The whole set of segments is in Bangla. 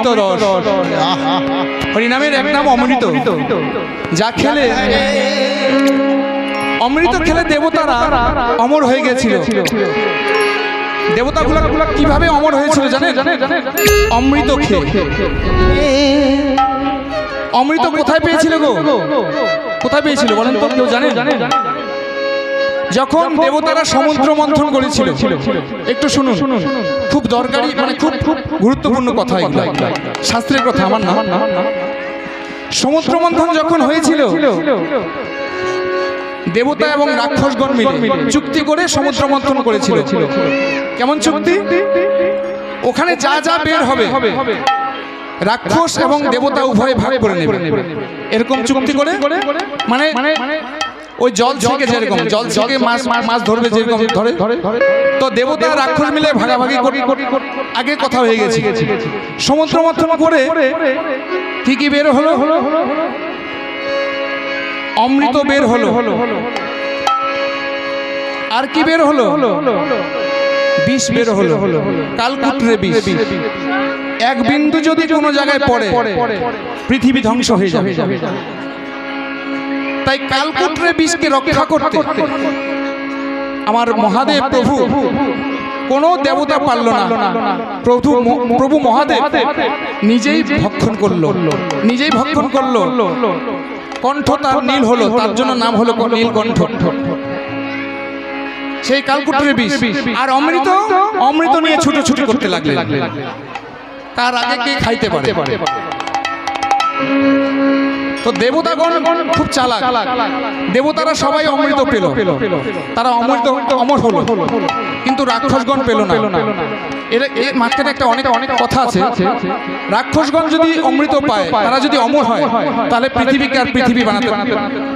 অমৃত রস হরিনামের এক নাম অমৃত। যা খেলে অমৃত খেলে দেবতারা অমর হয়ে গেছিল। দেবতাগুলো কীভাবে অমর হয়েছিল জানে অমৃত খেয়ে। অমৃত কোথায় পেয়েছিল গো? কোথায় পেয়েছিল বলেন তো, কেউ জানে যখন দেবতারা সমুদ্র মন্থন করেছিল একটু শুনুন। খুব দরকারি মানে খুব খুব গুরুত্বপূর্ণ কথা এগুলো। শাস্ত্রের কথা আমার না। সমুদ্র মন্থন যখন হয়েছিল দেবতা এবং রাক্ষসগণ মিলে চুক্তি করে সমুদ্র মন্থন করেছিল। কেমন চুক্তি? ওখানে যা যা বের হবে রাক্ষস এবং দেবতা উভয়ে ভাগ করে নেবে। এরকম চুক্তি করে? মানে ওই জল থেকে যেরকম জল থেকে মাছ মাছ ধরবে যেরকম ধরে। তো দেবতা রাক্ষস মিলে ভাগাভাগি করে আগে কথা হয়ে গেছে। সমুদ্র মন্থন করে কি কি বের হলো? অমৃত বের হলো। আর কি বের হলো? বিষ বের হলো। কালকুটরে বিষ। এক বিন্দু যদি কোনো জায়গায় পড়ে পৃথিবী ধ্বংস হয়ে যাবে। তাই কালকুটরে বিষকে রক্ষা করতে। আমার মহাদেব প্রভু কোন দেবতা পারল না। প্রভু প্রভু মহাদেব নিজেই ভক্ষণ করল। নিজেই ভক্ষণ করল। কণ্ঠ তার নীল হলো তার জন্য নাম হলো নীল কণ্ঠ। সেই কালকুটরে বিষ। আর অমৃত অমৃত নিয়ে ছুটোছুটি করতে লাগলে তার আগে কে খাইতে পারে? তো দেবতাগণ খুব চালাক। দেবতারা সবাই অমৃত পেল। তারা অমৃত অমর হলো। কিন্তু রাক্ষসগণ পেল না। এর এর মাঝখানে একটা অনেক অনেক কথা আছে। রাক্ষসগণ যদি অমৃত পায় তারা যদি অমর হয় তাহলে পৃথিবীকে আর পৃথিবী বানাতে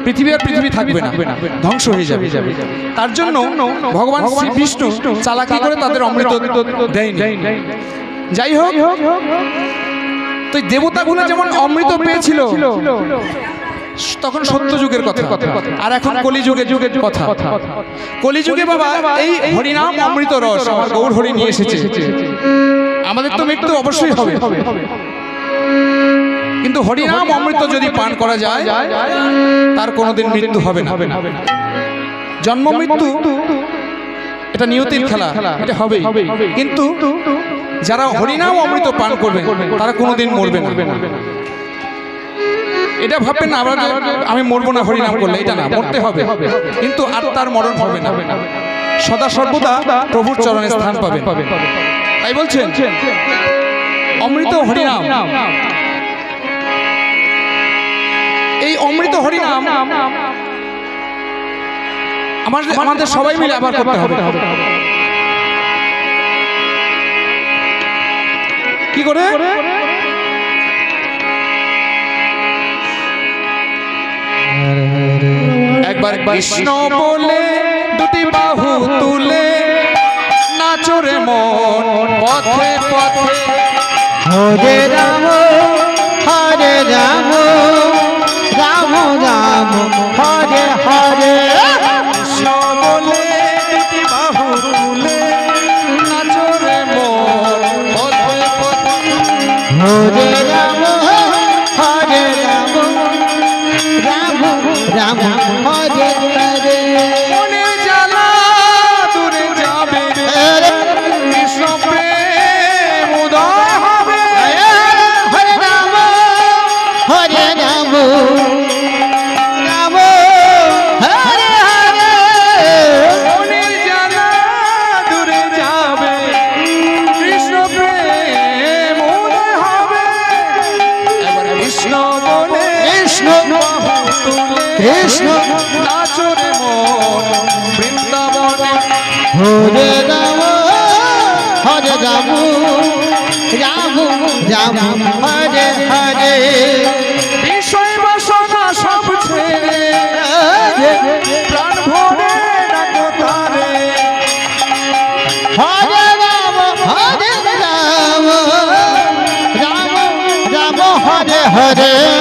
পৃথিবী আর পৃথিবী থাকবে না। ধ্বংস হয়ে যাবে। তার জন্য ভগবান শ্রী বিষ্ণু চালাকি করে তাদের অমৃত দেয়নি। যাই হোক। তো এই দেবতাগুলো যেমন অমৃত পেয়েছিল তখন সত্য যুগের কথা। আর এখন কলিযুগের যুগের কথা। কলিযুগে বাবা এই হরিনাম অমৃত রস আমার গৌর হরি নিয়ে এসেছে। আমাদের তো মৃত্যু অবশ্যই হবে। কিন্তু হরিনাম অমৃত যদি পান করা যায় তার কোনোদিন মৃত্যু হবে না। জন্ম মৃত্যু এটা নিয়তির খেলা। এটা হবেই। কিন্তু যারা হরিনাম অমৃত পান করবে তারা কোনোদিন মরবে না। এটা ভাববেন না আমরা আমি মরবো না হরিনাম করলে এটা না মরতে হবে। কিন্তু আত্মার মরণ হবে না। সদা সর্বদা প্রভুর চরণে স্থান পাবে তাই বলছেন? অমৃত হরিনাম। এই অমৃত হরিনাম আমার আমাদের সবাই মিলে আবার করতে হবে। কি করে? একবার কৃষ্ণ বলে দুটি বাহু তুলে নাচরে মন পথে পথে। হরে রাম হরে রাম রাম রাম হরে হরে। হরে রাম হরে রাম। রাম রাম হরে হরে। মনে জ্বালা দূরে যাবে কৃষ্ণ প্রেম উদয় হবে। হরে রাম হরে রাম। কৃষ্ণ নাচরে মন বৃন্দাবনে হরে রাম হরে রাম রাম রাম হরে হরে। বিষয় বাসনা সব ছেড়ে প্রাণ ভরে ডাকো তারে। হরে রাম হরে রাম রাম রাম হরে হরে।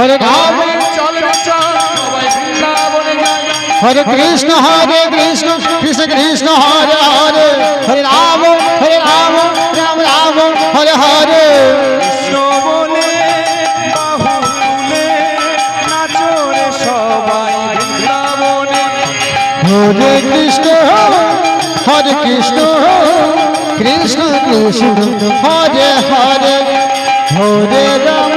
হরে রাম চল চল সবাই বৃন্দাবনে যাই হরে কৃষ্ণ হরে কৃষ্ণ কৃষ্ণ কৃষ্ণ হরে হরে। হরে রাম হরে রাম রাম রাম হরে হরে। কৃষ্ণ বলে বাহু তুলে নাচরে সবাই বৃন্দাবনে। হরে কৃষ্ণ হরে কৃষ্ণ কৃষ্ণ কৃষ্ণ হরে হরে। হরে রাম